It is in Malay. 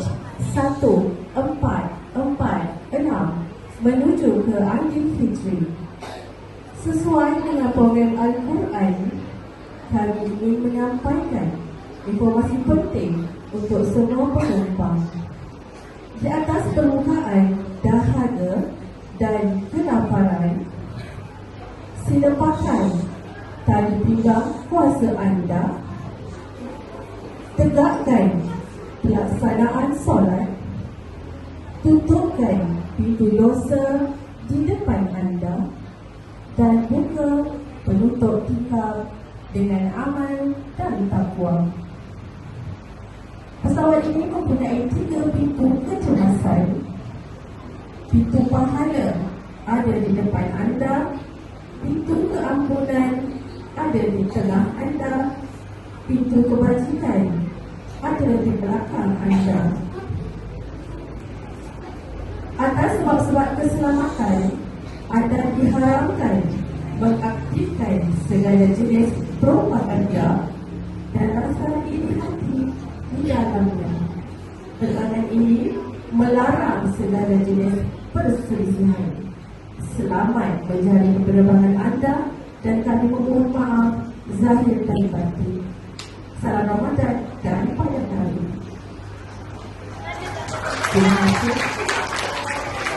batch 1446 menuju ke Aidilfitri. Sesuai dengan program Al-Quran, kami ingin menyampaikan informasi penting untuk semua penumpang. Di atas permukaan dahaga dan kelaparan, sila pakai tali pinggang kuasa anda, tegakkan pelaksanaan solat, tutupkan pintu dosa di depan anda dan buka penutup tikar dengan amal dan takwa. Pesawat ini mempunyai tiga pintu kecemasan. Pintu pahala ada di depan anda, pintu keampunan ada di tengah anda, pintu kebajikan ada di belakang anda. Atas sebab-sebab keselamatan, anda diharamkan mengaktifkan segala jenis propaganda dan rasa iri hati di dalamnya. Tekanan ini melarang segala jenis perselisihan. Selamat menjalani penerbangan anda dan kami memohon maaf zahir dan batin. Salam Ramadan dan Pada Terima kasih.